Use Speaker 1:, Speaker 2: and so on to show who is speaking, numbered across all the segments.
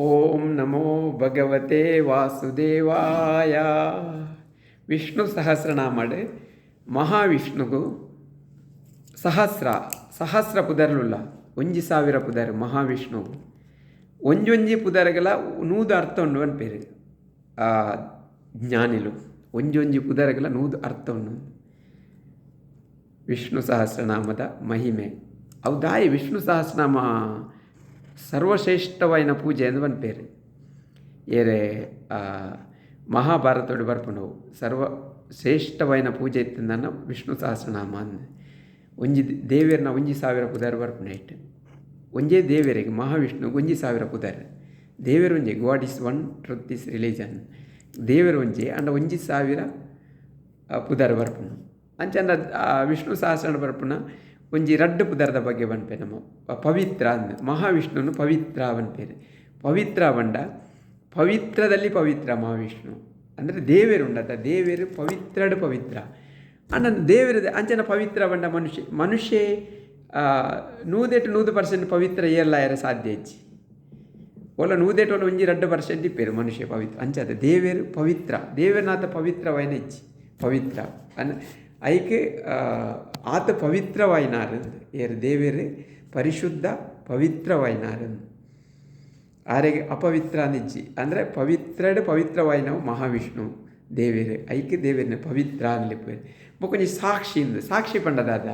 Speaker 1: ಓಂ ನಮೋ ಭಗವತೆ ವಾಸುದೇವಾಯ. ವಿಷ್ಣು ಸಹಸ್ರನಾಮಡ್ ಮಹಾವಿಷ್ಣುಗು, ಸಹಸ್ರ ಸಹಸ್ರ ಪುದರ್ಲುಲ್ಲ, ಒಂಜಿ ಸಾವಿರ ಪುದರ್ ಮಹಾವಿಷ್ಣುವು ಒಂಜೊಂಜಿ ಪುದರ್ಗಲ ನೂದು ಅರ್ಥ ಉಂಡು ಅನ್ಪೇರು ಆ, ಜ್ಞಾನಿಲು. ಒಂಜೊಂಜಿ ಪುದರ್ಗಲ ನೂದು ಅರ್ಥ ಉಂಡು. ವಿಷ್ಣು ಸಹಸ್ರನಾಮದ ಮಹಿಮೆ. ಅವು ದಾಯಿ ವಿಷ್ಣು ಸಹಸ್ರನಾಮ ಸರ್ವಶ್ರೇಷ್ಠವಾಯಿನ ಪೂಜೆ ಎಂದು ಪನ್ಪೇರು ಏರೆ ಮಹಾಭಾರತೋಡು ಬರ್ಪಣವು ಸರ್ವ ಶ್ರೇಷ್ಠವಾಯಿನ ಪೂಜೆ ಇತ್ತಿಂದನ್ನ ವಿಷ್ಣು ಸಹಸ್ರನಾಮ ಅಂದ್. ಒಂಜಿ ದೇವಿಯರನ್ನ ಒಂಜಿ ಸಾವಿರ ಪುದರ್ ಬರ್ಪಣ ಇಟ್ಟು. ಒಂಜೇ ದೇವಿಯರಿಗೆ ಮಹಾವಿಷ್ಣು ಒಂಜಿ ಸಾವಿರ ಪುದರ್. ದೇವಿಯರು ಒಂಜೆ god is one truth is religion. ದೇವಿಯರು ಒಂಜೆ, ಅಂಡ ಒಂಜಿ ಸಾವಿರ ಪುದಾರ ಬರ್ಪಣ ಅಂಚೆ ಅಂಚಂದ ಆ, ವಿಷ್ಣು ಸಹಸ್ರನ ಬರ್ಪುನ ಒಂಜಿ ರಡ್ಡು ಪುದರದ ಬಗ್ಗೆ ಬನ್ಪೆ ನಮ್ಮ ಪವಿತ್ರ ಅಂದ. ಮಹಾವಿಷ್ಣುನು ಪವಿತ್ರ ಬನ್ಪೇರು ಪವಿತ್ರ ಬಂಡ ಪವಿತ್ರದಲ್ಲಿ ಪವಿತ್ರ ಮಹಾವಿಷ್ಣು. ಅಂದರೆ ದೇವೇರು ಉಂಡತ ದೇವೇರು ಪವಿತ್ರಡು ಪವಿತ್ರ. ಅಣ್ಣ ದೇವೇರು ಅಂಚನ ಪವಿತ್ರ ಬಂಡ ಮನುಷ್ಯ. ಮನುಷ್ಯ ನೂದೆಟ್ಟು ನೂದು ಪರ್ಸೆಂಟ್ ಪವಿತ್ರ ಏರ್ಲ ಯಾರ ಸಾಧ್ಯ ಇಜ್ಜಿ ಒಲ್ಲ ನೂದೆಟ್ಟು ಒಲ್ಲ ಒಂಜಿ ರಡ್ಡು ಪರ್ಸೆಂಟ್ ಇಪ್ಪೇರು ಮನುಷ್ಯ ಪವಿತ್ರ. ಅಂಚಾದ ದೇವೇರು ಪವಿತ್ರ. ದೇವೇರ್ನಾಥ ವೈನ ಇಜ್ಜಿ ಪವಿತ್ರ. ಅನ್ ಐಕೆ ಆತ പവിത്രവായിനാരെന്ന് ಏರ್ ദേവേറെ ಪರಿಶುದ್ಧ ಪವಿತ್ರವಾಯಿನಾರನ್ ಆರೆಗೆ ಅಪವಿತ್ರ ನಿಜ್ಜಿ. ಅಂದರೆ ಪವಿತ್ರಡೆ ಪವಿತ್ರವಾಯಿನವು ಮಹಾವಿಷ್ಣು. ದೇವೇರೆ, ಐಕ್ಯ ದೇವೇರನೆ ಪವಿತ್ರ ಅನ್ಲಿಪ್ಪೇರು ಮುಖಂಜಿ ಸಾಕ್ಷಿ ಇಂದ ಸಾಕ್ಷಿ ಪಂಡ ದಾದ.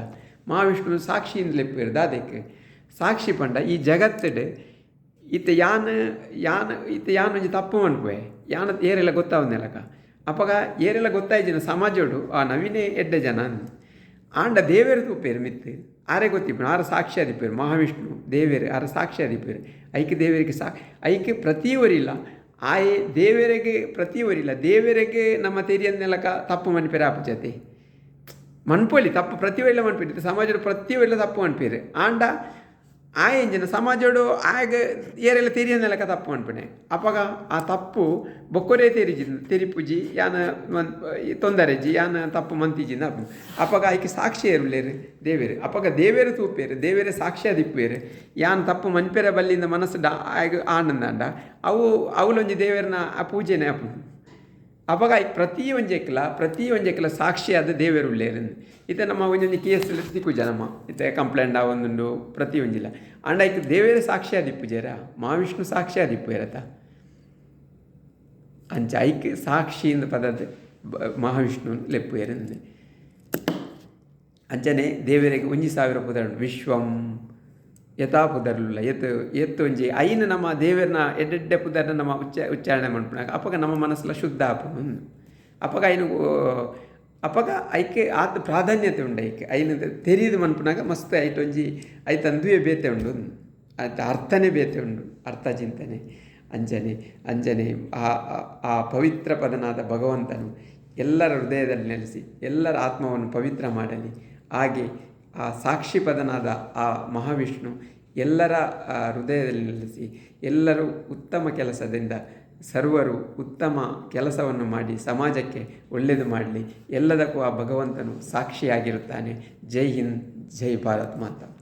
Speaker 1: ಮಹಾವಿಷ್ಣು ಸಾಕ್ಷಿ ಅನ್ಲಿಪ್ಪೇರು ದಾದಕ್ಕೆ ಸಾಕ್ಷಿ ಪಂಡ, ಈ ಜಗತ್ತಡೆ ಇತ್ತೆ ಯಾನ, ಯಾನ್, ಇತ್ತೆ ಯಾನ್ ಒಂಜಿ ತಪ್ಪು ಅನ್ಕೋ ಯಾನ ಏರೆಲ್ಲ ಗೊತ್ತಾವನ್ನೆಲಕ? ಅಪಗ ಏರೆಲ್ಲ ಗೊತ್ತಾಯ್ತು ಸಮಾಜೋಡು, ಆ ನವೀನೇ ಎಡ್ಡೆ ಜನ ಆಂಡ ತೂಪೇರು ಮಿತ್ತು. ಆರೆ ಗೊತ್ತಿಪ್ಪೇರು ಆರ ಸಾಕ್ಷಿ ಅದಿಪ್ಪೇರು ಮಹಾವಿಷ್ಣು, ದೇವೇರು, ಆರ ಸಾಕ್ಷಿ ಐಕ್ಯ ಐಕೆ ದೇವರಿಗೆ ಸಾ ಐಕೆ ಪ್ರತಿಯವರಿಲ್ಲ. ಆಯೆ ದೇವರಿಗೆ ಪ್ರತಿಯವರಿಲ್ಲ. ದೇವರಿಗೆ ನಮ್ಮ ತೆರಿಯನ್ನೆಲ್ಲಕ ತಪ್ಪು ಮನ್ಪೇರು ಆಪುಜತೆ ಮನ್ಪೋಲಿ ತಪ್ಪು ಪ್ರತಿಯೊಲ್ಲ ಮನ್ಪೇರಿ ಸಮಾಜದ ಪ್ರತಿಯೊಲ್ಲ ತಪ್ಪು ಮನ್ಪೇರು. ಆಂಡ ಆ ಎಂಜಿನ ಸಮಾಜೋಡು ಆಗ ಏರೆಲ್ಲ ತೆರಿಯನ್ನೆಲ್ಲಕ ತಪ್ಪು ಅನ್ಪಣೆ ಅಪಗ ಆ ತಪ್ಪು ಬೊಕ್ಕೊರೇ ತೆರಿಜಿ ತೆರಿಪುಜಿ, ಯಾನ ಮನ್ ತೊಂದರೆಜಿ, ಯಾನ ತಪ್ಪು ಮಂತಿಜಿಂದ ಅಪ್ಪು ಅಪಗ ಆಯ್ಕೆ ಸಾಕ್ಷಿ ಏರುಲೇರು ದೇವೇರು. ಅಪಗ ದೇವೇರು ತೂಪೇರು, ದೇವೇರೆ ಸಾಕ್ಷಿ ದಿಪ್ಪೇರು ಯಾನ್ ತಪ್ಪು ಮನ್ಪೆರ ಬಲ್ಲಿಂದ ಮನಸ್ಸು ಡ, ಆಗ ಆನಂದ ಅಂಡ ಅವು, ಅವಲೊಂಜಿ ದೇವೇರನ ಆ ಪೂಜೆನೇ ಅಪ್ಪು ಅವಾಗ ಪ್ರತಿ ಒಂಜೆಕ್ಲ ಪ್ರತಿ ಒಂಜೆಕ್ಲ ಸಾಕ್ಷಿ ಆದ ದೇವೇರು ಉಳ್ಳೇರು ಇತ್ತೆ ನಮ್ಮ ಒಂಜೊಂದು ಕೇಸ್ ತಿಕ್ಕುಜ ನಮ್ಮ ಇತ್ತೆ ಕಂಪ್ಲೇಂಟ್ ಆವೊಂದುಂಡು ಪ್ರತಿ ಒಂಜಿಲ್ಲ ಅಂಡ ಐಕ್ ದೇವೇರ ಸಾಕ್ಷಿ ಆದಿಪ್ಪು ಜೇರ, ಮಹಾವಿಷ್ಣು ಸಾಕ್ಷಿ ಆದಿಪ್ಪು ಏರತ ಅಂಚ ಐಕ್ ಸಾಕ್ಷಿಯಿಂದ ಪದದ ಬ- ಮಹಾವಿಷ್ಣು ಲೆಪ್ಪು ಏರಂದೆ ಅಂಚನೆ ದೇವರಿಗೆ ಒಂಜಿ ಸಾವಿರ ಪುದರ್ ವಿಶ್ವಂ ಯಥಾ ಪುದರ್ಲುಲ್ಲ ಎತ್ತು ಎತ್ತು ಒಂಜಿ ಐನ್ ನಮ್ಮ ದೇವರನ್ನ ಎಡ್ಡೆಡ್ಡೆ ಪುದರ್ನ ನಮ್ಮ ಉಚ್ಚ, ಉಚ್ಚಾರಣೆ ಮಾಡ್ಬಿಡಾಗ ಅಪಗ ನಮ್ಮ ಮನಸ್ಸಲ್ಲ ಶುದ್ಧ ಆಪುನು ಅಪಗ ಐನು, ಅಪಗ ಐಕೆ ಆತ ಪ್ರಾಧಾನ್ಯತೆ ಉಂಡು ಐಕೆ. ಐನ ತೆರೀದು ಮನ್ಪುನಾಗ ಮಸ್ತ್ ಐಟ್ ಒಂಜಿ ಅಂದುವೆ ಬೇತೆ ಉಂಡು ಆಯ್ತು ಅರ್ಥನೇ ಬೇತೆ ಉಂಡು ಅರ್ಥ ಚಿಂತನೆ, ಅಂಜನೆ ಅಂಜನೆ ಆ- ಆ ಪವಿತ್ರ ಪದನಾದ ಭಗವಂತನು ಎಲ್ಲರ ಹೃದಯದಲ್ಲಿ ನೆಲೆಸಿ, ಎಲ್ಲರ ಆತ್ಮವನ್ನು ಪವಿತ್ರ ಮಾಡಲಿ. ಹಾಗೆ ಆ ಸಾಕ್ಷಿಪದನಾದ ಆ ಮಹಾವಿಷ್ಣು ಎಲ್ಲರ ಹೃದಯದಲ್ಲಿ ನೆಲೆಸಿ ಎಲ್ಲರೂ ಉತ್ತಮ ಕೆಲಸದಿಂದ ಸರ್ವರು ಉತ್ತಮ ಕೆಲಸವನ್ನು ಮಾಡಿ ಸಮಾಜಕ್ಕೆ ಒಳ್ಳೆಯದು ಮಾಡಲಿ. ಎಲ್ಲದಕ್ಕೂ ಆ ಭಗವಂತನು ಸಾಕ್ಷಿಯಾಗಿರುತ್ತಾನೆ. ಜೈ ಹಿಂದ್, ಜೈ ಭಾರತ್ ಮಾತಾ.